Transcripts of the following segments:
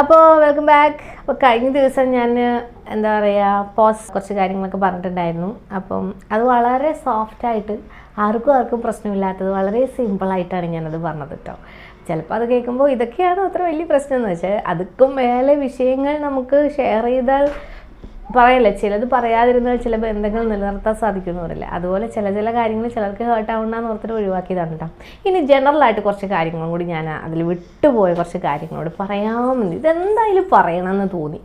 അപ്പോൾ welcome back അപ്പോൾ കഴിഞ്ഞ ദിവസം ഞാൻ എന്താ പറയുക പോസ് കുറച്ച് കാര്യങ്ങളൊക്കെ പറഞ്ഞിട്ടുണ്ടായിരുന്നു. അപ്പം അത് വളരെ സോഫ്റ്റായിട്ട് ആർക്കും ആർക്കും പ്രശ്നമില്ലാത്തത് വളരെ സിമ്പിളായിട്ടാണ് ഞാനത് പറഞ്ഞത് കേട്ടോ ചിലപ്പോൾ അത് കേൾക്കുമ്പോൾ ഇതൊക്കെയാണ് അത്ര വലിയ പ്രശ്നം എന്ന് വെച്ചാൽ അതുക്കും മേലെ വിഷയങ്ങൾ നമുക്ക് ഷെയർ ചെയ്താൽ പറയല്ലേ ചിലത് പറയാതിരുന്നാൽ ചില ബന്ധങ്ങൾ നിലനിർത്താൻ സാധിക്കുമെന്ന് പറയില്ല. അതുപോലെ ചില ചില കാര്യങ്ങൾ ചിലർക്ക് ഹേർട്ട് ആവണ്ടെന്ന് ഓർത്തിട്ട് ഒഴിവാക്കിയതാണ് കേട്ടോ ഇനി ജനറലായിട്ട് കുറച്ച് കാര്യങ്ങളും കൂടി ഞാൻ അതിൽ വിട്ടുപോയ കുറച്ച് കാര്യങ്ങളോട് പറയാമെന്ന്. ഇതെന്തായാലും പറയണമെന്ന് തോന്നി.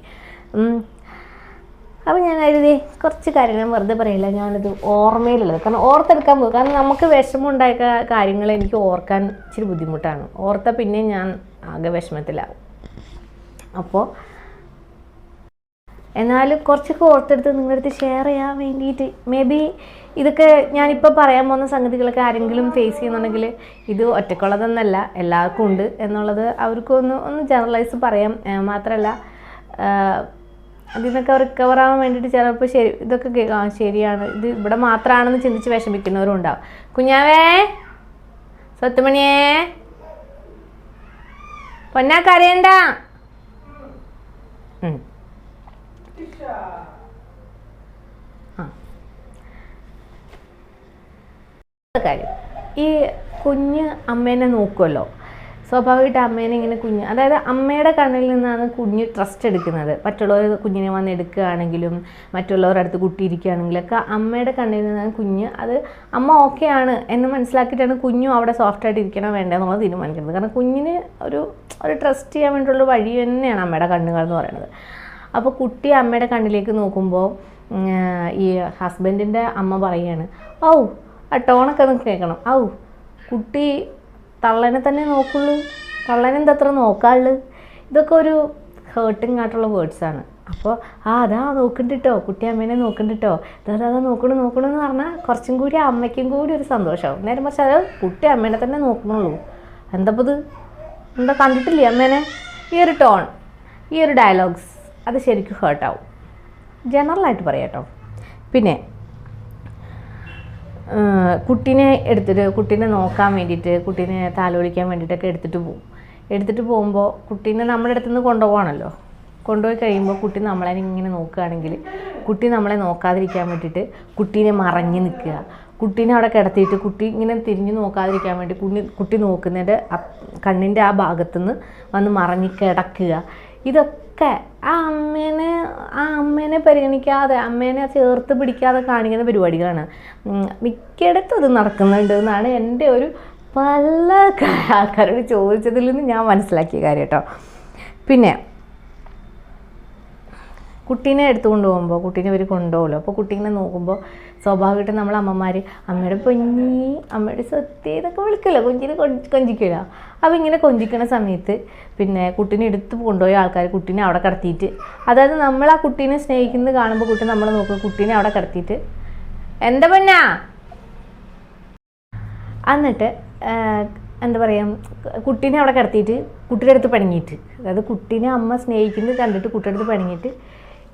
അപ്പം അപ്പോൾ ഞാൻ എഴുതി കുറച്ച് കാര്യങ്ങൾ വെറുതെ പറയില്ല. ഞാനത് ഓർമ്മയിലുള്ളത്. കാരണം ഓർത്തെടുക്കാൻ പോകും. കാരണം നമുക്ക് വിഷമമുണ്ടായ കാര്യങ്ങൾ എനിക്ക് ഓർക്കാൻ ഇച്ചിരി ബുദ്ധിമുട്ടാണ്. ഓർത്ത പിന്നെ ഞാൻ ആകെ വിഷമത്തിലാവും. അപ്പോൾ എന്നാലും കുറച്ചൊക്കെ ഓർത്തെടുത്ത് നിങ്ങളുടെ അടുത്ത് ഷെയർ ചെയ്യാൻ വേണ്ടിയിട്ട്. മേ ബി ഇതൊക്കെ ഞാനിപ്പോൾ പറയാൻ പോകുന്ന സംഗതികളൊക്കെ ആരെങ്കിലും ഫേസ് ചെയ്യുന്നുണ്ടെങ്കിൽ ഇത് ഒറ്റക്കുള്ളതെന്നല്ല എല്ലാവർക്കും ഉണ്ട് എന്നുള്ളത് അവർക്കൊന്ന് ഒന്ന് ജനറലൈസ് പറയാം. മാത്രമല്ല അതിൽ നിന്നൊക്കെ റിക്കവർ ആവാൻ വേണ്ടിയിട്ട് ചിലപ്പോൾ ശരി ഇതൊക്കെ ശരിയാണ്. ഇത് ഇവിടെ മാത്രമാണെന്ന് ചിന്തിച്ച് വിഷമിക്കുന്നവരും ഉണ്ടാവും. കുഞ്ഞാവേ സത്യമണിയേ പൊന്നാ കരയണ്ട ഉം. ആ കാര്യം. ഈ കുഞ്ഞ് അമ്മേനെ നോക്കുമല്ലോ സ്വാഭാവികമായിട്ട് അമ്മേനെ ഇങ്ങനെ കുഞ്ഞ് അതായത് അമ്മയുടെ കണ്ണിൽ നിന്നാണ് കുഞ്ഞ് ട്രസ്റ്റ് എടുക്കുന്നത്. മറ്റുള്ളവർ കുഞ്ഞിനെ വന്ന് എടുക്കുകയാണെങ്കിലും മറ്റുള്ളവരുടെ അടുത്ത് കുട്ടി ഇരിക്കുകയാണെങ്കിലൊക്കെ അമ്മയുടെ കണ്ണിൽ നിന്നാണ് കുഞ്ഞ് അത് അമ്മ ഓക്കെ ആണ് എന്ന് മനസ്സിലാക്കിയിട്ടാണ് കുഞ്ഞും അവിടെ സോഫ്റ്റായിട്ട് ഇരിക്കണോ വേണ്ടതെന്നുള്ളത് തീരുമാനിക്കുന്നത്. കാരണം കുഞ്ഞിന് ഒരു ഒരു ട്രസ്റ്റ് ചെയ്യാൻ വേണ്ടിയുള്ള വഴി തന്നെയാണ് അമ്മയുടെ കണ്ണുകൾ എന്ന് പറയുന്നത്. അപ്പോൾ കുട്ടി അമ്മയുടെ കണ്ണിലേക്ക് നോക്കുമ്പോൾ ഈ ഹസ്ബൻഡിന്റെ അമ്മ പറയാണ് ഔ ആ ടോണൊക്കെ ഒന്ന് കേൾക്കണം. ഔ കുട്ടി തള്ളനെ തന്നെ നോക്കുള്ളൂ. തള്ളനെ എന്താ അത്ര നോക്കാള്ളു? ഇതൊക്കെ ഒരു ഹേർട്ടിങ് ആയിട്ടുള്ള വേർഡ്സാണ് അപ്പോൾ ആ അതാ നോക്കണ്ടിട്ടോ കുട്ടി അമ്മേനെ നോക്കണ്ടിട്ടോ. അതാ അതാ നോക്കണു നോക്കണു എന്ന് പറഞ്ഞാൽ കുറച്ചും കൂടി അമ്മയ്ക്കും കൂടി ഒരു സന്തോഷമാവും നേരെ മറിച്ച് അത് കുട്ടി അമ്മേനെ തന്നെ നോക്കണുള്ളൂ. എന്താ ഇത്? എന്താ കണ്ടിട്ടില്ലേ അമ്മേനെ? ഈ ഒരു ടോൺ ഈ ഒരു ഡയലോഗ്സ് അത് ശരിക്കും ഹേർട്ടാവും ജനറലായിട്ട് പറയാം കേട്ടോ പിന്നെ കുട്ടീനെ എടുത്തിട്ട് കുട്ടീനെ നോക്കാൻ വേണ്ടിയിട്ട് കുട്ടീനെ താലോലിക്കാൻ വേണ്ടിയിട്ടൊക്കെ എടുത്തിട്ട് പോകും എടുത്തിട്ട് പോകുമ്പോൾ കുട്ടീനെ നമ്മുടെ അടുത്ത് നിന്ന് കൊണ്ടുപോകണമല്ലോ കൊണ്ടുപോയി കഴിയുമ്പോൾ കുട്ടി നമ്മളെ ഇങ്ങനെ നോക്കുകയാണെങ്കിൽ കുട്ടി നമ്മളെ നോക്കാതിരിക്കാൻ വേണ്ടിയിട്ട് കുട്ടീനെ മറങ്ങി നിൽക്കുക. കുട്ടീനെ അവിടെ കിടത്തിയിട്ട് കുട്ടി ഇങ്ങനെ തിരിഞ്ഞു നോക്കാതിരിക്കാൻ വേണ്ടി കുഞ്ഞി കുട്ടി നോക്കുന്നതിന്റെ കണ്ണിന്റെ ആ ഭാഗത്തുനിന്ന് വന്ന് മറഞ്ഞ് കിടക്കുക. ഇതൊക്കെ ആ അമ്മേനെ ആ അമ്മേനെ പരിഗണിക്കാതെ അമ്മേനെ ചേർത്ത് പിടിക്കാതെ കാണിക്കുന്ന പരിപാടികളാണ്. മിക്കയിടത്തും അത് നടക്കുന്നുണ്ട് എന്നാണ് എന്റെ ഒരു പല ആൾക്കാരോട് ചോദിച്ചതിൽ നിന്ന് ഞാൻ മനസ്സിലാക്കിയ കാര്യം കേട്ടോ. പിന്നെ കുട്ടീനെ എടുത്തുകൊണ്ട് പോകുമ്പോൾ കുട്ടീനെ ഇവർ കൊണ്ടുപോകുമല്ലോ അപ്പോൾ കുട്ടീനെ നോക്കുമ്പോൾ സ്വാഭാവികമായിട്ടും നമ്മൾ അമ്മമാർ അമ്മയുടെ പൊന്നി അമ്മയുടെ സ്വത്തി എന്നൊക്കെ വിളിക്കില്ല. കുഞ്ഞിനെ കൊഞ്ചി കൊഞ്ചിക്കില്ല അപ്പോൾ ഇങ്ങനെ കൊഞ്ചിക്കണ സമയത്ത് പിന്നെ കുട്ടീനെ എടുത്ത് കൊണ്ടുപോയ ആൾക്കാർ കുട്ടീനെ അവിടെ കടത്തിയിട്ട് അതായത് നമ്മൾ ആ കുട്ടീനെ സ്നേഹിക്കുന്നത് കാണുമ്പോൾ കുട്ടി നമ്മൾ നോക്കും കുട്ടീനെ അവിടെ കടത്തിയിട്ട് എന്റെ പൊന്നാ? എന്നിട്ട് എന്താ പറയുക കുട്ടീനെ അവിടെ കിടത്തിയിട്ട് കുട്ടിയുടെ അടുത്ത് പണിങ്ങിയിട്ട് അതായത് കുട്ടീനെ അമ്മ സ്നേഹിക്കുന്നത് കണ്ടിട്ട് കുട്ടിയുടെ അടുത്ത് പണിങ്ങിയിട്ട്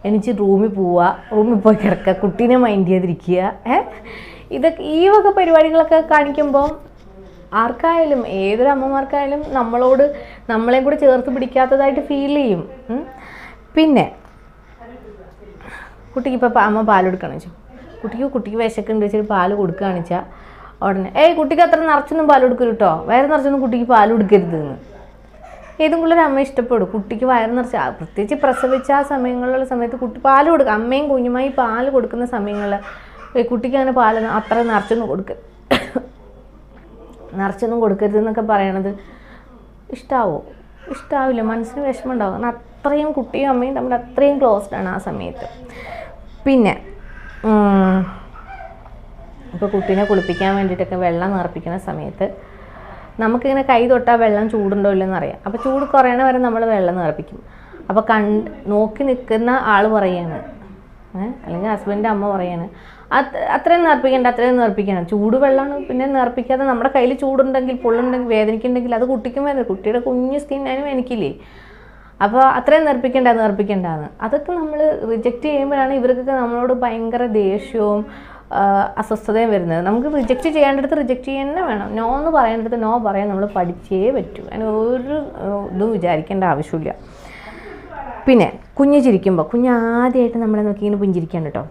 എണിച്ച് റൂമിൽ പോവുക റൂമിൽ പോയി കിടക്കുക കുട്ടീനെ മൈൻഡ് ചെയ്തിരിക്കുക ഏ? ഇതൊക്കെ ഈ വക പരിപാടികളൊക്കെ കാണിക്കുമ്പോൾ ആർക്കായാലും ഏതൊരു അമ്മമാർക്കായാലും നമ്മളോട് നമ്മളെയും കൂടെ ചേർത്ത് പിടിക്കാത്തതായിട്ട് ഫീൽ ചെയ്യും. പിന്നെ കുട്ടിക്ക് ഇപ്പോൾ അമ്മ പാൽ കൊടുക്കുകയാണ് വെച്ചു. കുട്ടിക്ക് കുട്ടിക്ക് വിശക്കുണ്ട് വെച്ചിട്ട് പാൽ കൊടുക്കുകയാണ് വെച്ചാൽ ഉടനെ ഏയ് കുട്ടിക്ക് അത്ര നിറച്ചൊന്നും പാൽ കൊടുക്കരുട്ടോ വേറെ നിറച്ചൊന്നും കുട്ടിക്ക് പാൽ കൊടുക്കരുത് എന്ന്. ഏതെങ്കിലും ഒരു അമ്മ ഇഷ്ടപ്പെടും. കുട്ടിക്ക് വയറ് നിറച്ച് പ്രത്യേകിച്ച് പ്രസവിച്ച ആ സമയങ്ങളിലുള്ള സമയത്ത് കുട്ടി പാൽ കൊടുക്കുക അമ്മയും കുഞ്ഞുമായി പാൽ കൊടുക്കുന്ന സമയങ്ങളിൽ കുട്ടിക്ക് അങ്ങനെ പാൽ അത്ര നിറച്ചൊന്നും കൊടുക്ക നിറച്ചൊന്നും കൊടുക്കരുത് എന്നൊക്കെ പറയണത് ഇഷ്ടാവോ? ഇഷ്ടാവില്ല. മനസ്സിന് വിഷമം ഉണ്ടാവും കാരണം അത്രയും കുട്ടിയും അമ്മയും തമ്മിൽ അത്രയും ക്ലോസ്ഡ് ആണ് ആ സമയത്ത്. പിന്നെ ഇപ്പോൾ കുട്ടീനെ കുളിപ്പിക്കാൻ വേണ്ടിയിട്ടൊക്കെ വെള്ളം നിറപ്പിക്കുന്ന സമയത്ത് നമുക്കിങ്ങനെ കൈ തൊട്ടാൽ വെള്ളം ചൂടുണ്ടോ ഇല്ലെന്ന് അറിയാം. അപ്പോൾ ചൂട് കുറയണ വരെ നമ്മൾ വെള്ളം നിറപ്പിക്കും അപ്പോൾ കണ്ട് നോക്കി നിൽക്കുന്ന ആൾ പറയാണ്? അല്ലെങ്കിൽ ഹസ്ബൻഡിന്റെ അമ്മ പറയാണ്. അത് അത്രയും നിറപ്പിക്കേണ്ട അത്രയും നിറപ്പിക്കണം ചൂട് വെള്ളമാണ് പിന്നെ നിറപ്പിക്കാതെ നമ്മുടെ കയ്യിൽ ചൂടുണ്ടെങ്കിൽ പൊള്ളുണ്ടെങ്കിൽ വേദനിക്കുന്നുണ്ടെങ്കിൽ അത് കുട്ടിക്കും വേദന. കുട്ടിയുടെ കുഞ്ഞ് സ്കിൻ അതിന് എനിക്കില്ലേ. അപ്പോൾ അത്രയും നിർപ്പിക്കേണ്ട നിർപ്പിക്കേണ്ടതാണ് അതൊക്കെ നമ്മൾ റിജക്റ്റ് ചെയ്യുമ്പോഴാണ് ഇവർക്കൊക്കെ നമ്മളോട് ഭയങ്കര ദേഷ്യവും അസ്വസ്ഥതയും വരുന്നത്. നമുക്ക് റിജക്റ്റ് ചെയ്യേണ്ടടുത്ത് റിജക്റ്റ് ചെയ്യാൻ തന്നെ വേണം. നോ എന്ന് പറയേണ്ടടുത്ത് നോ പറയാൻ നമ്മൾ പഠിച്ചേ പറ്റൂ. അതിന് ഒരു ഇതും വിചാരിക്കേണ്ട ആവശ്യമില്ല. പിന്നെ കുഞ്ഞ് ചിരിക്കുമ്പോൾ കുഞ്ഞ് ആദ്യമായിട്ട് നമ്മളെ നോക്കി ഇങ്ങനെ പുഞ്ചിരിക്കാണ് കേട്ടോ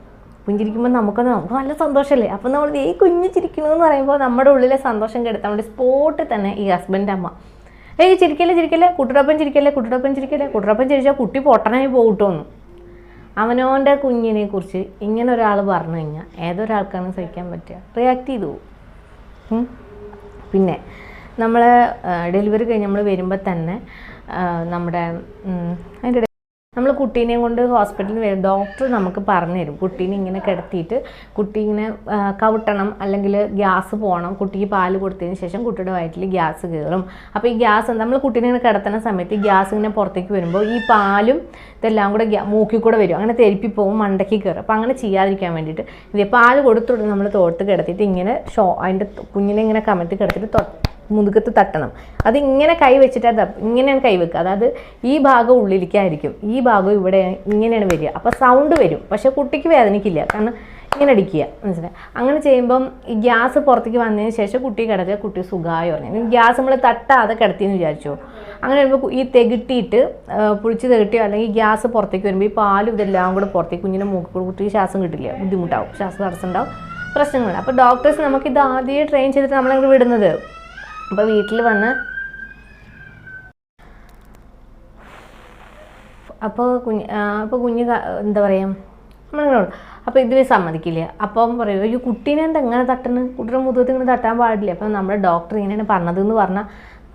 പുഞ്ചിരിക്കുമ്പോൾ നമുക്കത് നമുക്ക് നല്ല സന്തോഷമല്ലേ അപ്പം നമ്മൾ ഈ കുഞ്ഞ് എന്ന് പറയുമ്പോൾ നമ്മുടെ ഉള്ളിലെ സന്തോഷം കെടുത്താൽ നമ്മുടെ സ്പോട്ടിൽ തന്നെ ഈ ഹസ്ബൻഡ് അമ്മ. ഏയ് ചിരിക്കല്ലേ ചിരിക്കല്ലേ? കുട്ടിയോടൊപ്പം ചിരിക്കല്ലേ കുട്ടിയോടൊപ്പം ചിരിക്കല്ലേ? കുട്ടിയോടൊപ്പം ചിരിച്ചാൽ കുട്ടി പൊട്ടനായി പോകട്ടോന്ന് അവനവന്റെ കുഞ്ഞിനെ കുറിച്ച് ഇങ്ങനെ ഒരാൾ പറഞ്ഞു കഴിഞ്ഞാൽ ഏതൊരാൾക്കാണ് സഹിക്കാൻ പറ്റുക? റിയാക്ട് ചെയ്തു പിന്നെ നമ്മൾ ഡെലിവറി കഴിഞ്ഞ് നമ്മൾ വരുമ്പോൾ തന്നെ നമ്മുടെ അതിന്റെ നമ്മൾ കുട്ടീനെ കൊണ്ട് ഹോസ്പിറ്റലിൽ വരും ഡോക്ടർ നമുക്ക് പറഞ്ഞു തരും കുട്ടീനെ ഇങ്ങനെ കിടത്തിയിട്ട് കുട്ടി ഇങ്ങനെ കവിട്ടണം അല്ലെങ്കിൽ ഗ്യാസ് പോകണം. കുട്ടിക്ക് പാൽ കൊടുത്തതിന് ശേഷം കുട്ടിയുടെ വയറ്റിൽ ഗ്യാസ് കയറും അപ്പോൾ ഈ ഗ്യാസ് നമ്മൾ കുട്ടീനെ ഇങ്ങനെ കിടത്തുന്ന സമയത്ത് ഈ ഗ്യാസ് ഇങ്ങനെ പുറത്തേക്ക് വരുമ്പോൾ ഈ പാലും ഇതെല്ലാം കൂടെ മൂക്കി കൂടെ വരും. അങ്ങനെ തെരുപ്പി പോകും മണ്ടയ്ക്ക് കയറും അപ്പോൾ അങ്ങനെ ചെയ്യാതിരിക്കാൻ വേണ്ടിയിട്ട് ഇത് പാൽ കൊടുത്തു നമ്മൾ തോട്ട് കിടത്തിയിട്ട് ഇങ്ങനെ ഷോ അതിന്റെ കുഞ്ഞിനെ ഇങ്ങനെ കമഴ്ത്തി കിടത്തിയിട്ട് മുതുകത്ത് തട്ടണം. അത് ഇങ്ങനെ കൈ വെച്ചിട്ട് അത് ഇങ്ങനെയാണ് കൈ വെക്കുക. അതായത് ഈ ഭാഗം ഉള്ളിലേക്കായിരിക്കും ഈ ഭാഗം ഇവിടെ ഇങ്ങനെയാണ് വരിക. അപ്പോൾ സൗണ്ട് വരും. പക്ഷേ കുട്ടിക്ക് വേദനിക്കില്ല. കാരണം ഇങ്ങനെ അടിക്കുക. മനസ്സിലായി? അങ്ങനെ ചെയ്യുമ്പം ഈ ഗ്യാസ് പുറത്തേക്ക് വന്നതിന് ശേഷം കുട്ടി കിടക്കുക കുട്ടി സുഖമായി പറഞ്ഞു ഗ്യാസ് നമ്മൾ തട്ടാതെ കിടത്തിയെന്ന് വിചാരിച്ചു? അങ്ങനെ വരുമ്പോൾ ഈ തെകിട്ടിയിട്ട് പുളിച്ച് തെകിട്ടിയോ? അല്ലെങ്കിൽ ഗ്യാസ് പുറത്തേക്ക് വരുമ്പോൾ ഈ പാലും ഇതെല്ലാം കൂടെ പുറത്തേക്ക് കുഞ്ഞിന്റെ മൂക്കിൽ കുട്ടി ശ്വാസം കിട്ടില്ല? ബുദ്ധിമുട്ടാവും. ശ്വാസം തടസ്സം ഉണ്ടാവും പ്രശ്നങ്ങൾ അപ്പോൾ ഡോക്ടേഴ്സ് നമുക്ക് ഇത് ആദ്യമേ ട്രെയിൻ ചെയ്തിട്ട് നമ്മളങ്ങോട്ട് വിടുന്നത്? അപ്പോൾ വീട്ടിൽ വന്ന് അപ്പോൾ കുഞ്ഞ് അപ്പോൾ കുഞ്ഞ് എന്താ പറയുക നമ്മളിങ്ങനെ അപ്പോൾ ഇതിൽ സമ്മതിക്കില്ല. അപ്പം പറയും ഈ കുട്ടീനെ എന്താ എങ്ങനെ തട്ടുന്നത് കുട്ടിയുടെ മുതുകത്ത് ഇങ്ങനെ തട്ടാൻ പാടില്ല? അപ്പം നമ്മുടെ ഡോക്ടർ ഇങ്ങനെയാണ് പറഞ്ഞതെന്ന് പറഞ്ഞാൽ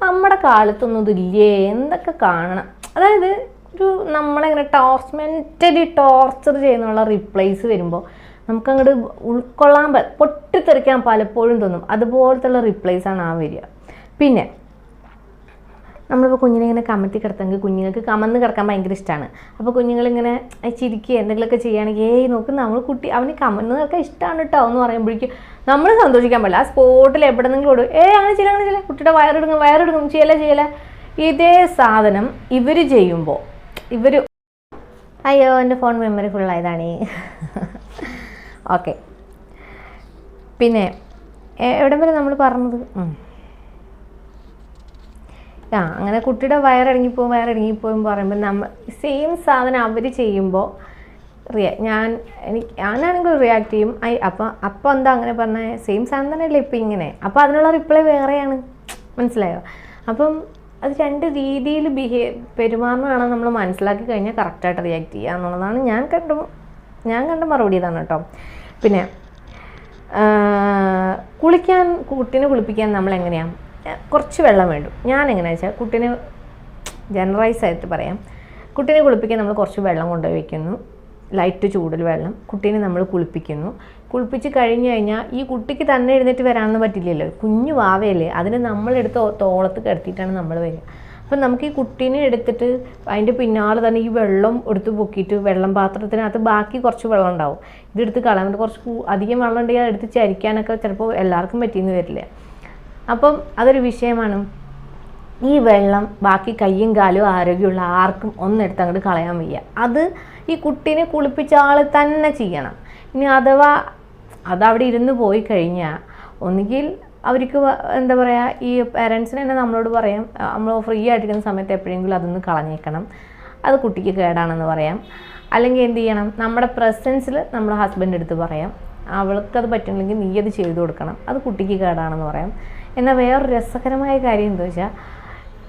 നമ്മുടെ കാലത്തൊന്നും ഇതില്ലേ എന്തൊക്കെ കാണണം? അതായത് ഒരു നമ്മളിങ്ങനെ ടോർച്ച് മെന്റലി ടോർച്ചർ ചെയ്യുന്നുള്ള റിപ്ലേസ് വരുമ്പോൾ നമുക്കങ്ങോട്ട് ഉൾക്കൊള്ളാൻ പൊട്ടിത്തെറിക്കാൻ പലപ്പോഴും തോന്നും. അതുപോലത്തെ ഉള്ള റിപ്ലേസാണ് ആ വരിക. പിന്നെ നമ്മളിപ്പോൾ കുഞ്ഞിനെ ഇങ്ങനെ കമത്തി കിടത്തെങ്കിൽ കുഞ്ഞുങ്ങൾക്ക് കമന്ന് കിടക്കാൻ ഭയങ്കര ഇഷ്ടമാണ് അപ്പോൾ കുഞ്ഞുങ്ങളിങ്ങനെ "ഐ, ചിരിക്കുക എന്തെങ്കിലുമൊക്കെ ചെയ്യുകയാണെങ്കിൽ ഏയ് നോക്ക് നമ്മൾ കുട്ടി അവന് കമന്ന് കിടക്കാൻ ഇഷ്ടമാണ് കേട്ടോ എന്ന് പറയുമ്പോഴേക്കും നമ്മൾ സന്തോഷിക്കാൻ പാടില്ല. ആ സ്പോട്ടിൽ എവിടെ നിന്നെങ്കിലും ഓടും. ഏ അങ്ങനെ ചെയ്യില്ല അങ്ങനെ ചെയ്യില്ല കുട്ടിയുടെ വയറെടുക്കും വയറെടുക്കും ചെയ്യല ചെയ്യല ഇതേ സാധനം ഇവർ ചെയ്യുമ്പോൾ ഇവർ അയ്യോ എന്റെ ഫോൺ മെമ്മറി ഫുള്ളായതാണ് ഓക്കെ പിന്നെ എവിടം വരെ നമ്മൾ പറഞ്ഞത്. ആ അങ്ങനെ കുട്ടിയുടെ വയറിറങ്ങിപ്പോവും വയറിറങ്ങിപ്പോവും പറയുമ്പോൾ നമ്മൾ സെയിം സാധനം അവർ ചെയ്യുമ്പോൾ റിയ ഞാൻ എനിക്ക് ഞാനാണെങ്കിൽ റിയാക്ട് ചെയ്യും. ഐ അപ്പം അപ്പം എന്താ അങ്ങനെ പറഞ്ഞ? സെയിം സാധനം തന്നെയല്ലേ ഇപ്പം ഇങ്ങനെ. അപ്പോൾ അതിനുള്ള റിപ്ലൈ വേറെയാണ്. മനസ്സിലായോ? അപ്പം അത് രണ്ട് രീതിയിൽ ബിഹേവ് പെരുമാറുന്നതാണ് നമ്മൾ മനസ്സിലാക്കി കഴിഞ്ഞാൽ കറക്റ്റായിട്ട് റിയാക്ട് ചെയ്യുക എന്നുള്ളതാണ് ഞാൻ കണ്ട ഞാൻ കണ്ട മറുപടി ഇതാണ് കേട്ടോ. പിന്നെ കുളിക്കാൻ കുട്ടീനെ കുളിപ്പിക്കാൻ നമ്മൾ എങ്ങനെയാണ് കുറച്ച് വെള്ളം വേണ്ടു. ഞാൻ എങ്ങനെയാണെന്ന് വെച്ചാൽ കുട്ടീനെ ജനറൈസ് ആയിട്ട് പറയാം. കുട്ടീനെ കുളിപ്പിക്കാൻ നമ്മൾ കുറച്ച് വെള്ളം കൊണ്ടുപോയി വയ്ക്കുന്നു ലൈറ്റ് ചൂടിൽ വെള്ളം കുട്ടീനെ നമ്മൾ കുളിപ്പിക്കുന്നു. കുളിപ്പിച്ച് കഴിഞ്ഞ് കഴിഞ്ഞാൽ ഈ കുട്ടിക്ക് തന്നെ എഴുന്നേറ്റ് വരാനൊന്നും പറ്റില്ലല്ലോ. കുഞ്ഞു വാവയല്ലേ. അതിന് നമ്മളെടുത്ത് തോളത്ത് കിടത്തിയിട്ടാണ് നമ്മൾ വരിക. അപ്പം നമുക്ക് ഈ കുട്ടീനെ എടുത്തിട്ട് അതിന്റെ പിന്നാലെ തന്നെ ഈ വെള്ളം എടുത്ത് പൊക്കിയിട്ട് വെള്ളം പാത്രത്തിനകത്ത് ബാക്കി കുറച്ച് വെള്ളം ഉണ്ടാവും. ഇതെടുത്ത് കളയാൻ കുറച്ച് അധികം വെള്ളം ഉണ്ടെങ്കിൽ അതെടുത്ത് ചരിക്കാനൊക്കെ ചിലപ്പോൾ എല്ലാവർക്കും പറ്റിയെന്ന് വരില്ല. അപ്പം അതൊരു വിഷയമാണ്. ഈ വെള്ളം ബാക്കി കയ്യും കാലും ആരോഗ്യമുള്ള ആർക്കും ഒന്നെടുത്ത് അങ്ങോട്ട് കളയാൻ വയ്യ. അത് ഈ കുട്ടീനെ കുളിപ്പിച്ച ആൾ തന്നെ ചെയ്യണം. ഇനി അഥവാ അതവിടെ ഇരുന്ന് പോയി കഴിഞ്ഞാൽ ഒന്നുകിൽ അവർക്ക് എന്താ പറയുക ഈ പേരൻസിന് തന്നെ നമ്മളോട് പറയാം നമ്മൾ ഫ്രീ ആയിട്ടിരിക്കുന്ന സമയത്ത് എപ്പോഴെങ്കിലും അതൊന്ന് കളഞ്ഞേക്കണം. അത് കുട്ടിക്ക് കേടാണെന്ന് പറയാം. അല്ലെങ്കിൽ എന്ത് ചെയ്യണം നമ്മുടെ പ്രസൻസിൽ നമ്മുടെ ഹസ്ബൻഡ് എടുത്ത് പറയാം അവൾക്കത് പറ്റുന്നില്ലെങ്കിൽ നീ അത് ചെയ്തു കൊടുക്കണം. അത് കുട്ടിക്ക് കേടാണെന്ന് പറയാം. എന്നാൽ വേറൊരു രസകരമായ കാര്യം എന്താ വെച്ചാൽ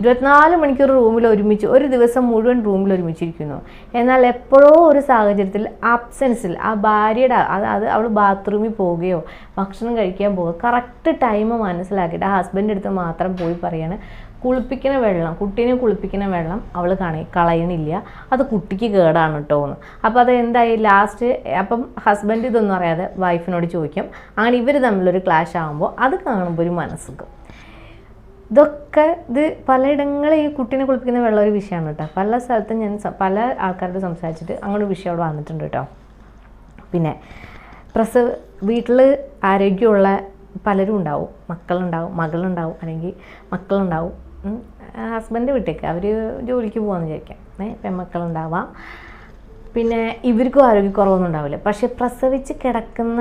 ഇരുപത്തിനാല് മണിക്കൂർ റൂമിൽ ഒരുമിച്ച് ഒരു ദിവസം മുഴുവൻ റൂമിൽ ഒരുമിച്ചിരിക്കുന്നു. എന്നാൽ എപ്പോഴോ ഒരു സാഹചര്യത്തിൽ ആബ്സെൻസിൽ ആ ഭാര്യയുടെ അത് അത് അവൾ ബാത്റൂമിൽ പോവുകയോ ഭക്ഷണം കഴിക്കാൻ പോവുക കറക്റ്റ് ടൈം മനസ്സിലാക്കിയിട്ട് ആ ഹസ്ബൻഡ് അടുത്ത് മാത്രം പോയി പറയാണ് കുളിപ്പിക്കുന്ന വെള്ളം കുട്ടീനെ കുളിപ്പിക്കുന്ന വെള്ളം അവൾ കാണി കളയണില്ല. അത് കുട്ടിക്ക് കേടാണ് കേട്ടോ എന്ന് അപ്പോൾ അത് എന്തായി? ലാസ്റ്റ് അപ്പം ഹസ്ബൻഡ് ഇതൊന്നും അറിയാതെ വൈഫിനോട് ചോദിക്കും. അങ്ങനെ ഇവർ തമ്മിലൊരു ക്ലാഷ് ആകുമ്പോൾ അത് കാണുമ്പോൾ ഒരു മനസ്സുക്കും ഇതൊക്കെ ഇത് പലയിടങ്ങളിൽ ഈ കുട്ടീനെ കുളിപ്പിക്കുന്ന വെള്ളം ഒരു വിഷയമാണ് കേട്ടോ. പല സ്ഥലത്തും ഞാൻ പല ആൾക്കാരോട് സംസാരിച്ചിട്ട് അങ്ങോട്ട് വിഷയം അവിടെ വന്നിട്ടുണ്ട് കേട്ടോ. പിന്നെ പ്രസവ വീട്ടിൽ ആരോഗ്യമുള്ള പലരും ഉണ്ടാവും. മക്കളുണ്ടാവും മകളുണ്ടാവും അല്ലെങ്കിൽ മക്കളുണ്ടാവും. ഹസ്ബൻഡ് വീട്ടിലേക്ക് അവർ ജോലിക്ക് പോകാമെന്ന് വിചാരിക്കാം. ഏ പെൺമക്കളുണ്ടാവാം. പിന്നെ ഇവർക്കും ആരോഗ്യക്കുറവൊന്നും ഉണ്ടാവില്ല. പക്ഷെ പ്രസവിച്ച് കിടക്കുന്ന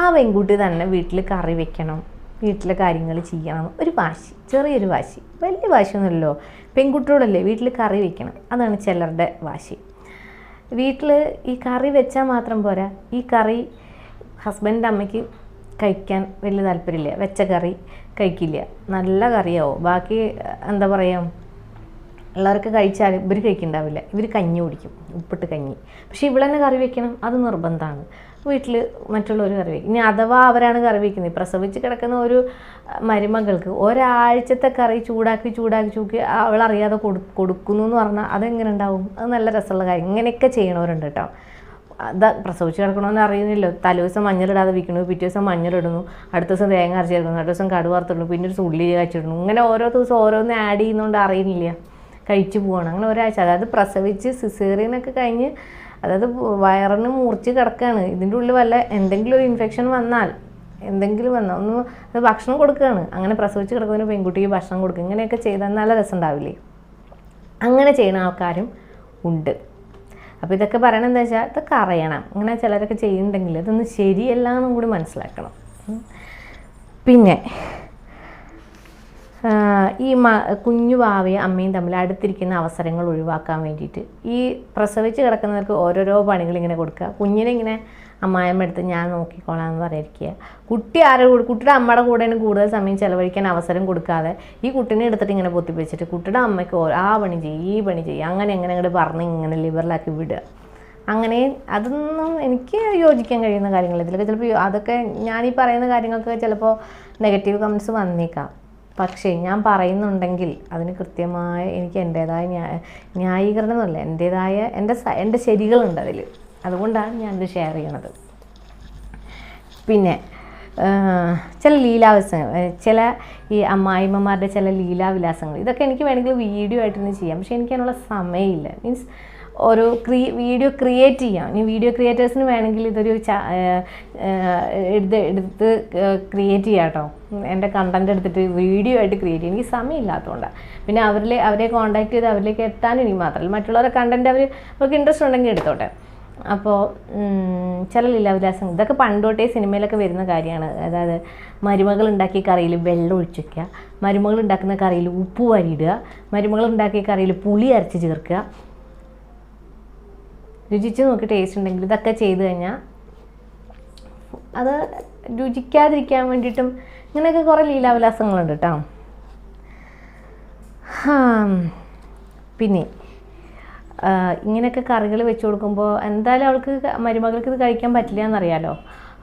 ആ പെൺകുട്ടി തന്നെ വീട്ടിൽ കറി വെക്കണം. വീട്ടിലെ കാര്യങ്ങൾ ചെയ്യണം. ഒരു വാശി ചെറിയൊരു വാശി. വലിയ വാശിയൊന്നുമല്ലോ പെൺകുട്ടിയോടല്ലേ വീട്ടിൽ കറി വയ്ക്കണം അതാണ് ചിലരുടെ വാശി. വീട്ടിൽ ഈ കറി വെച്ചാൽ മാത്രം പോരാ. ഈ കറി ഹസ്ബൻഡിന്റെ അമ്മയ്ക്ക് കഴിക്കാൻ വലിയ താല്പര്യമില്ല. വെച്ച കറി കഴിക്കില്ല. നല്ല കറിയാവും. ബാക്കി എന്താ പറയുക എല്ലാവർക്കും കഴിച്ചാൽ ഇവർ കഴിക്കുന്നുണ്ടാവില്ല ഇവർ കഞ്ഞി കുടിക്കും ഉപ്പിട്ട് കഞ്ഞി. പക്ഷേ തന്നെ കറി വെക്കണം അത് നിർബന്ധമാണ് വീട്ടിൽ മറ്റുള്ളവർ കറി വയ്ക്കും ഇനി അഥവാ അവരാണ് കറി വയ്ക്കുന്നത് പ്രസവിച്ച് കിടക്കുന്ന ഒരു മരുമകൾക്ക് ഒരാഴ്ചത്തെ കറി ചൂടാക്കി ചൂടാക്കി ചൂക്കി അവൾ അറിയാതെ കൊടു കൊടുക്കുന്നു എന്ന് പറഞ്ഞാൽ അതെങ്ങനെ ഉണ്ടാവും? അത് നല്ല രസമുള്ള കാര്യം. ഇങ്ങനെയൊക്കെ ചെയ്യണവരുണ്ട് കേട്ടോ. അത് പ്രസവിച്ച് കിടക്കണമെന്ന് അറിയുന്നില്ലോ. തലേദിവസം മഞ്ഞളിടാതെ വിൽക്കണു പിറ്റേ ദിവസം മഞ്ഞളിടുന്നു അടുത്ത ദിവസം തേങ്ങ അരച്ചിടുന്നു അടുത്ത ദിവസം കടുവാർത്തിടുന്നു പിന്നെ ഒരു സുള്ളി കാച്ചിടുന്നു. ഇങ്ങനെ ഓരോ ദിവസം ഓരോന്ന് ആഡ് ചെയ്യുന്നതുകൊണ്ട് അറിയുന്നില്ല. കഴിച്ചു പോവാണ്. അങ്ങനെ ഒരാഴ്ച. അതായത് പ്രസവിച്ച് സിസേറിയനൊക്കെ കഴിഞ്ഞ് അതായത് വയറിന് മൂർച്ച് കിടക്കുകയാണ് ഇതിന്റെ ഉള്ളിൽ വല്ല എന്തെങ്കിലും ഒരു ഇൻഫെക്ഷൻ വന്നാൽ എന്തെങ്കിലും വന്നാൽ ഒന്ന് അത് ഭക്ഷണം കൊടുക്കുകയാണ് അങ്ങനെ പ്രസവിച്ച് കിടക്കുന്ന പെൺകുട്ടിക്ക് ഭക്ഷണം കൊടുക്കുക ഇങ്ങനെയൊക്കെ ചെയ്താൽ നല്ല രസം ഉണ്ടാവില്ലേ? അങ്ങനെ ചെയ്യുന്ന ആൾക്കാരും ഉണ്ട്. അപ്പോൾ ഇതൊക്കെ പറയണത് എന്താ വെച്ചാൽ ഇതൊക്കെ അറിയണം ഇങ്ങനെ ചിലരൊക്കെ ചെയ്യുന്നുണ്ടെങ്കിൽ ഇതൊന്നും ശരിയല്ല എന്നും കൂടി മനസ്സിലാക്കണം. പിന്നെ ഈ കുഞ്ഞു ഭാവിയെ അമ്മയും തമ്മിൽ അടുത്തിരിക്കുന്ന അവസരങ്ങൾ ഒഴിവാക്കാൻ വേണ്ടിയിട്ട്. ഈ പ്രസവിച്ച് കിടക്കുന്നവർക്ക് ഓരോരോ പണികൾ ഇങ്ങനെ കൊടുക്കുക. കുഞ്ഞിനെ ഇങ്ങനെ അമ്മായമ്മ എടുത്ത് ഞാൻ നോക്കിക്കോളാം എന്ന് പറയാതിരിക്കുക കുട്ടി ആരുടെ കൂടെ കുട്ടിയുടെ അമ്മയുടെ കൂടെയാണ് കൂടുതൽ സമയം ചിലവഴിക്കാൻ അവസരം കൊടുക്കാതെ ഈ കുട്ടീനെ എടുത്തിട്ട് ഇങ്ങനെ പൊത്തിപ്പിച്ചിട്ട് കുട്ടിയുടെ അമ്മയ്ക്ക് ആ പണി ചെയ്യും ഈ പണി ചെയ്യും അങ്ങനെ എങ്ങനെ അങ്ങോട്ട് പറഞ്ഞ് ഇങ്ങനെ ലിബറിലാക്കി വിടുക. അങ്ങനെ അതൊന്നും എനിക്ക് യോജിക്കാൻ കഴിയുന്ന കാര്യങ്ങൾ. ഇതിലൊക്കെ ചിലപ്പോൾ അതൊക്കെ ഞാനീ പറയുന്ന കാര്യങ്ങൾക്ക് ചിലപ്പോൾ നെഗറ്റീവ് കമൻസ് വന്നേക്കാം. പക്ഷേ ഞാൻ പറയുന്നുണ്ടെങ്കിൽ അതിന് കൃത്യമായ എനിക്ക് എന്റേതായ ന്യായ ന്യായീകരണമല്ല എന്റേതായ എന്റെ എന്റെ ശരികളുണ്ട് അതിൽ അതുകൊണ്ടാണ് ഞാനിത് ഷെയർ ചെയ്യണത്. പിന്നെ ചില ലീലാവിലാസങ്ങൾ ചില ഈ അമ്മായിമ്മമാരുടെ ചില ലീലാവിലാസങ്ങൾ ഇതൊക്കെ എനിക്ക് വേണമെങ്കിൽ വീഡിയോ ആയിട്ട് ചെയ്യാം. പക്ഷേ എനിക്കതിനുള്ള സമയമില്ല. മീൻസ് ഒരു ക്രീ വീഡിയോ ക്രിയേറ്റ് ചെയ്യാം. ഇനി വീഡിയോ ക്രിയേറ്റേഴ്സിന് വേണമെങ്കിൽ ഇതൊരു എടുത്ത് എടുത്ത് ക്രിയേറ്റ് ചെയ്യാം കേട്ടോ. എന്റെ കണ്ടന്റ് എടുത്തിട്ട് വീഡിയോ ആയിട്ട് ക്രിയേറ്റ് ചെയ്യും. എനിക്ക് സമയമില്ലാത്തതുകൊണ്ടാണ് പിന്നെ അവരിലെ അവരെ കോൺടാക്ട് ചെയ്ത് അവരിലേക്ക് എത്താനും ഇനി മാത്രമല്ല. മറ്റുള്ളവരുടെ കണ്ടന്റ് അവർ അവർക്ക് ഇൻട്രസ്റ്റ് ഉണ്ടെങ്കിൽ എടുത്തോട്ടെ. അപ്പോൾ ചില ലീലാവിലാസം ഇതൊക്കെ പണ്ടോട്ടേ സിനിമയിലൊക്കെ വരുന്ന കാര്യമാണ്. അതായത് മരുമകൾ ഉണ്ടാക്കിയ കറിയിൽ വെള്ളം ഒഴിച്ച് മരുമകൾ ഉണ്ടാക്കുന്ന കറിയിൽ ഉപ്പ് വരിയിടുക മരുമകൾ ഉണ്ടാക്കിയ കറിയിൽ പുളി അരച്ച് ചേർക്കുക. രുചിച്ച് നോക്കി ടേസ്റ്റ് ഉണ്ടെങ്കിൽ ഇതൊക്കെ ചെയ്ത് കഴിഞ്ഞാൽ അത് രുചിക്കാതിരിക്കാൻ വേണ്ടിയിട്ടും ഇങ്ങനെയൊക്കെ കുറേ ലീലാവിലാസങ്ങളുണ്ട് കേട്ടോ. പിന്നെ ഇങ്ങനെയൊക്കെ കറികൾ വെച്ച് കൊടുക്കുമ്പോൾ എന്തായാലും അവൾക്ക് മരുമകൾക്ക് ഇത് കഴിക്കാൻ പറ്റില്ല എന്നറിയാലോ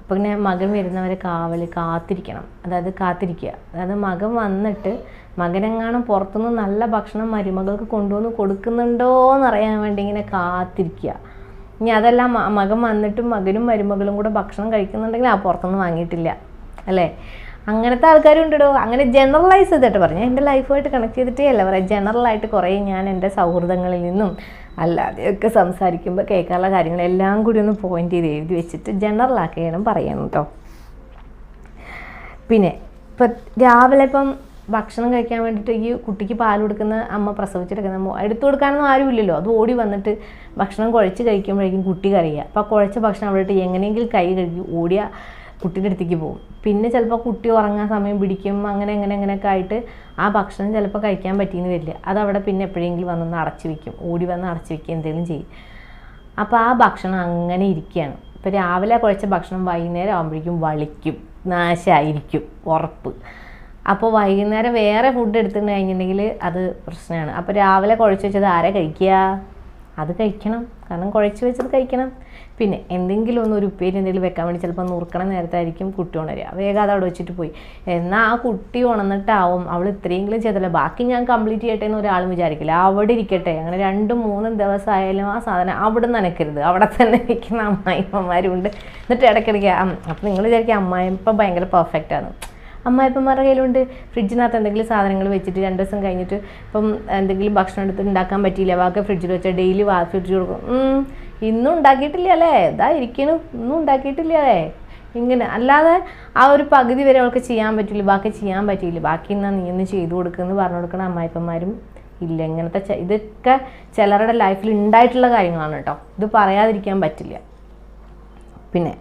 അപ്പോൾ ഇങ്ങനെ മകൻ വരുന്നവരെ കാവൽ കാത്തിരിക്കണം. അതായത് കാത്തിരിക്കുക. അതായത് മകൻ വന്നിട്ട് മകനെങ്ങാനും പുറത്തുനിന്ന് നല്ല ഭക്ഷണം മരുമകൾക്ക് കൊണ്ടുവന്ന് കൊടുക്കുന്നുണ്ടോ എന്നറിയാൻ വേണ്ടി ഇങ്ങനെ കാത്തിരിക്കുക. ഇനി അതല്ല മകൻ വന്നിട്ടും മകനും മരുമകളും കൂടെ ഭക്ഷണം കഴിക്കുന്നുണ്ടെങ്കിൽ ആ പുറത്തുനിന്ന് വാങ്ങിയിട്ടില്ല അല്ലേ? അങ്ങനത്തെ ആൾക്കാരും ഉണ്ടോ അങ്ങനെ ജനറലൈസ് ചെയ്തിട്ട് പറഞ്ഞു. എന്റെ ലൈഫുമായിട്ട് കണക്ട് ചെയ്തിട്ടേ അല്ല പറയാം. ജനറലായിട്ട് കുറേ ഞാൻ എന്റെ സൗഹൃദങ്ങളിൽ നിന്നും അല്ലാതെയൊക്കെ സംസാരിക്കുമ്പോൾ കേൾക്കാനുള്ള കാര്യങ്ങളെല്ലാം കൂടി ഒന്ന് പോയിന്റ് ചെയ്ത് എഴുതി വെച്ചിട്ട് ജനറലാക്കിയാണ് പറയണം കേട്ടോ പിന്നെ ഇപ്പം രാവിലെ ഇപ്പം ഭക്ഷണം കഴിക്കാൻ വേണ്ടിയിട്ട് ഈ കുട്ടിക്ക് പാൽ കൊടുക്കുന്ന അമ്മ പ്രസവിച്ചെടുക്കുന്ന അമ്മ എടുത്തു കൊടുക്കാനൊന്നും ആരുമില്ലല്ലോ അത് ഓടി വന്നിട്ട് ഭക്ഷണം കുഴച്ച് കഴിക്കുമ്പോഴേക്കും കുട്ടി കരയുക. അപ്പോൾ കുഴച്ച ഭക്ഷണം അവിടെ എങ്ങനെയെങ്കിലും കൈ കഴുകി ഓടിയ കുട്ടിയുടെ അടുത്തേക്ക് പോകും. പിന്നെ ചിലപ്പോൾ കുട്ടി ഉറങ്ങാൻ സമയം പിടിക്കും. അങ്ങനെ അങ്ങനെ അങ്ങനെയൊക്കെ ആയിട്ട് ആ ഭക്ഷണം ചിലപ്പോൾ കഴിക്കാൻ പറ്റിയെന്ന് വരില്ല. അതവിടെ പിന്നെ എപ്പോഴെങ്കിലും വന്നൊന്ന് അടച്ചു വയ്ക്കും ഓടി വന്ന് അടച്ചു വയ്ക്കുക എന്തെങ്കിലും ചെയ്യും. അപ്പോൾ ആ ഭക്ഷണം അങ്ങനെ ഇരിക്കുകയാണ്. ഇപ്പോൾ രാവിലെ കുഴച്ച ഭക്ഷണം വൈകുന്നേരം ആകുമ്പോഴേക്കും വളിക്കും. നാശമായിരിക്കും ഉറപ്പ്. അപ്പോൾ വൈകുന്നേരം വേറെ ഫുഡ് എടുത്തിട്ട് കഴിഞ്ഞിട്ടുണ്ടെങ്കിൽ അത് പ്രശ്നമാണ്. അപ്പോൾ രാവിലെ കുഴച്ച് വെച്ചത് ആരാ കഴിക്കുക? അത് കഴിക്കണം. കാരണം കുഴച്ച് വെച്ചത് കഴിക്കണം. പിന്നെ എന്തെങ്കിലും ഒന്ന് ഒരു ഉപ്പേരി എന്തെങ്കിലും വെക്കാൻ വേണ്ടി ചിലപ്പോൾ നുറുക്കണ നേരത്തായിരിക്കും കുട്ടി ഉണരുക. വേഗം അത് അവിടെ വെച്ചിട്ട് പോയി. എന്നാൽ ആ കുട്ടി ഉണർന്നിട്ടാവും അവൾ ഇത്രയെങ്കിലും ചെയ്തല്ലോ? ബാക്കി ഞാൻ കംപ്ലീറ്റ് ചെയ്യട്ടെ എന്ന് ഒരാളും വിചാരിക്കില്ല. അവിടെ ഇരിക്കട്ടെ. അങ്ങനെ രണ്ടും മൂന്നും ദിവസമായാലും ആ സാധനം അവിടെ നനക്കരുത്. അവിടെ തന്നെ ഇരിക്കുന്ന അമ്മായിമ്മമാരുണ്ട്. എന്നിട്ട് ഇടയ്ക്കിടയ്ക്ക് അപ്പം നിങ്ങൾ വിചാരിക്കുക അമ്മായിപ്പം ഭയങ്കര പെർഫെക്റ്റ് ആണ്. അമ്മായിപ്പന്മാരുടെ കയ്യിലുണ്ട് ഫ്രിഡ്ജിനകത്ത് എന്തെങ്കിലും സാധനങ്ങൾ വെച്ചിട്ട് രണ്ട് ദിവസം കഴിഞ്ഞിട്ട് ഇപ്പം എന്തെങ്കിലും ഭക്ഷണം എടുത്ത് ഉണ്ടാക്കാൻ പറ്റിയില്ല? വാക്ക് ഫ്രിഡ്ജിൽ വെച്ചാൽ ഡെയിലി വാ ഫ്രിഡ്ജ് കൊടുക്കും. ഇന്നും ഉണ്ടാക്കിയിട്ടില്ല അല്ലേ? ഇതാ ഇരിക്കണു ഇന്നും ഉണ്ടാക്കിയിട്ടില്ല അല്ലേ? ഇങ്ങനെ അല്ലാതെ ആ ഒരു പകുതി വരെ അവൾക്ക് ചെയ്യാൻ പറ്റില്ല ബാക്കി ചെയ്യാൻ പറ്റിയില്ല. ബാക്കി എന്നാ നീ ഒന്ന് ചെയ്തു കൊടുക്കുമെന്ന് പറഞ്ഞു കൊടുക്കണ അമ്മായിപ്പന്മാരും ഇല്ല. ഇങ്ങനത്തെ ഇതൊക്കെ ചിലരുടെ ലൈഫിൽ ഉണ്ടായിട്ടുള്ള കാര്യങ്ങളാണ് കേട്ടോ. ഇത് പറയാതിരിക്കാൻ പറ്റില്ല. പിന്നെ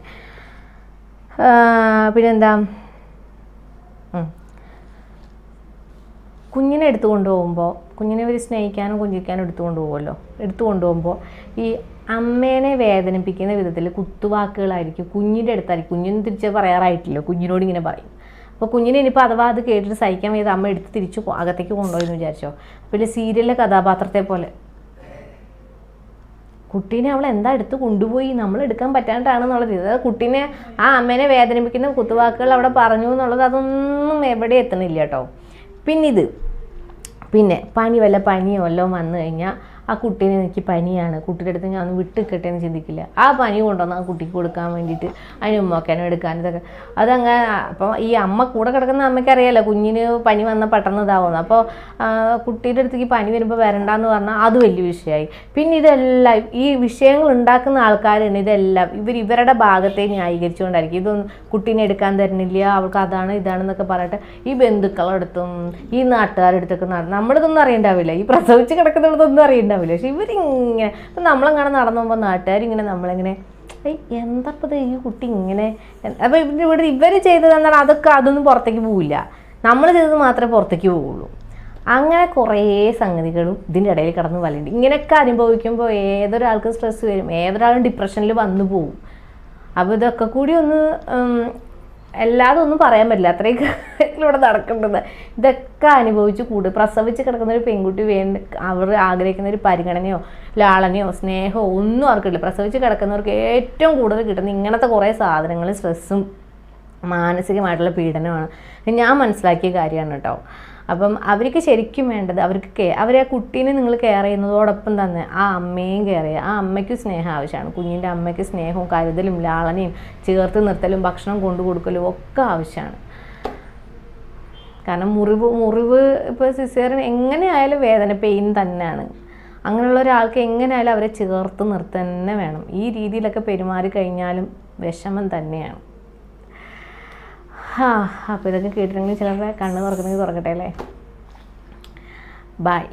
പിന്നെന്താ? കുഞ്ഞിനെ എടുത്തു കൊണ്ടുപോകുമ്പോൾ കുഞ്ഞിനെ ഇവർ സ്നേഹിക്കാനും കുഞ്ഞിക്കാനും എടുത്തു കൊണ്ടുപോകുമല്ലോ. എടുത്തു കൊണ്ടുപോകുമ്പോൾ ഈ അമ്മേനെ വേദനിപ്പിക്കുന്ന വിധത്തിൽ കുത്തുവാക്കുകളായിരിക്കും കുഞ്ഞിന്റെ അടുത്തായിരിക്കും. കുഞ്ഞിന് തിരിച്ച് പറയാറായിട്ടില്ല. കുഞ്ഞിനോട് ഇങ്ങനെ പറയും. അപ്പോൾ കുഞ്ഞിനെ ഇനിയിപ്പോൾ അഥവാ അത് കേട്ടിട്ട് സഹിക്കാൻ വേണ്ടി അമ്മ എടുത്ത് തിരിച്ച് അകത്തേക്ക് കൊണ്ടുപോയി എന്ന് വിചാരിച്ചോ. പിന്നെ സീരിയലിലെ കഥാപാത്രത്തെ പോലെ. കുട്ടീനെ അവൾ എന്താ എടുത്ത് കൊണ്ടുപോയി? നമ്മൾ എടുക്കാൻ പറ്റാണ്ടാണെന്നുള്ളത്. ഇത് കുട്ടീനെ ആ അമ്മേനെ വേദനിപ്പിക്കുന്ന കുത്തുവാക്കുകൾ അവിടെ പറഞ്ഞു എന്നുള്ളത് അതൊന്നും എവിടെ എത്തണില്ല കേട്ടോ. പിന്നിത് പിന്നെ പനി വല്ല പനിയോ വല്ലതും വന്നു കഴിഞ്ഞാൽ ആ കുട്ടീനെ എനിക്ക് പനിയാണ്. കുട്ടിയുടെ അടുത്ത് ഞാൻ ഒന്ന് വിട്ടിക്കട്ടെ എന്ന് ചിന്തിക്കില്ല. ആ പനി കൊണ്ടുവന്ന് ആ കുട്ടിക്ക് കൊടുക്കാൻ വേണ്ടിയിട്ട് അതിന് ഉമ്മക്കാനും എടുക്കാനും ഇതൊക്കെ. അതങ്ങനെ അപ്പോൾ ഈ അമ്മ കൂടെ കിടക്കുന്ന അമ്മയ്ക്ക് അറിയാലോ കുഞ്ഞിന് പനി വന്ന പെട്ടെന്ന് ഇതാവുന്നു അപ്പോൾ കുട്ടിയുടെ അടുത്തേക്ക് പനി വരുമ്പോൾ വരണ്ടെന്ന് പറഞ്ഞാൽ അത് വലിയ വിഷയമായി. പിന്നെ ഇതെല്ലാം ഈ വിഷയങ്ങൾ ഉണ്ടാക്കുന്ന ആൾക്കാരാണ് ഇതെല്ലാം. ഇവർ ഇവരുടെ ഭാഗത്തെ ന്യായീകരിച്ചുകൊണ്ടായിരിക്കും. ഇതൊന്നും കുട്ടീനെ എടുക്കാൻ തരുന്നില്ല അവൾക്ക് അതാണ് ഇതാണെന്നൊക്കെ പറയട്ടെ ഈ ബന്ധുക്കളടുത്തും ഈ നാട്ടുകാരടുത്തൊക്കെ നട- നമ്മളിതൊന്നും അറിയണ്ടാവില്ല. ഈ പ്രസവിച്ച് കിടക്കുന്നിടത്തൊന്നും അറിയണ്ടാവില്ല പക്ഷെ ഇവരിങ്ങനെ ഇപ്പം നമ്മളങ്ങനെ നടന്നു പോകുമ്പോൾ നാട്ടുകാരിങ്ങനെ നമ്മളിങ്ങനെ എന്താപ്പത് ഈ കുട്ടി ഇങ്ങനെ അപ്പോൾ ഇവിടെ ഇവർ ചെയ്തത് അതൊക്കെ അതൊന്നും പുറത്തേക്ക് പോവില്ല. നമ്മൾ ചെയ്തത് മാത്രമേ പുറത്തേക്ക് പോവുള്ളൂ. അങ്ങനെ കുറേ സംഗതികളും ഇതിന്റെ ഇടയിൽ കടന്ന് വലയുണ്ട്. ഇങ്ങനെയൊക്കെ അനുഭവിക്കുമ്പോൾ ഏതൊരാൾക്കും സ്ട്രെസ് വരും. ഏതൊരാളും ഡിപ്രഷനിൽ വന്നു പോവും. അപ്പോൾ ഇതൊക്കെ കൂടി ഒന്ന് ഉം, എല്ലാതും ഒന്നും പറയാൻ പറ്റില്ല. അത്രയും ഇവിടെ നടക്കേണ്ടത് ഇതൊക്കെ അനുഭവിച്ച് കൂടി. പ്രസവിച്ച് കിടക്കുന്ന ഒരു പെൺകുട്ടി വേണ്ട അവർ ആഗ്രഹിക്കുന്ന ഒരു പരിഗണനയോ ലാളനയോ സ്നേഹമോ ഒന്നും അവർക്കില്ല. പ്രസവിച്ച് കിടക്കുന്നവർക്ക് ഏറ്റവും കൂടുതൽ കിട്ടുന്ന ഇങ്ങനത്തെ കുറേ സാധനങ്ങൾ സ്ട്രെസ്സും മാനസികമായിട്ടുള്ള പീഡനമാണ് ഞാൻ മനസ്സിലാക്കിയ കാര്യമാണ് കേട്ടോ. അപ്പം അവർക്ക് ശരിക്കും വേണ്ടത് അവർക്ക് കെ അവരെ ആ കുട്ടീനെ നിങ്ങൾ കെയർ ചെയ്യുന്നതോടൊപ്പം തന്നെ ആ അമ്മയും കെയർ ചെയ്യുക. ആ അമ്മയ്ക്ക് സ്നേഹം ആവശ്യമാണ്. കുഞ്ഞിന്റെ അമ്മയ്ക്ക് സ്നേഹവും കരുതലും ലാളനയും ചേർത്ത് നിർത്തലും ഭക്ഷണം കൊണ്ടു കൊടുക്കലും ഒക്കെ ആവശ്യമാണ്. കാരണം മുറിവ് മുറിവ് ഇപ്പോൾ സിസേറിയൻ എങ്ങനെയായാലും വേദന പെയിൻ തന്നെയാണ്. അങ്ങനെയുള്ള ഒരാൾക്ക് എങ്ങനെയായാലും അവരെ ചേർത്ത് നിർത്തന്നെ വേണം. ഈ രീതിയിലൊക്കെ പെരുമാറി കഴിഞ്ഞാലും വിഷമം തന്നെയാണ്. ഹാ അപ്പോൾ ഇതൊക്കെ കേട്ടിട്ടുണ്ടെങ്കിൽ ചിലപ്പോൾ കണ്ണ് തുറക്കുന്നെങ്കിൽ തുറക്കട്ടെ അല്ലേ? ബായ്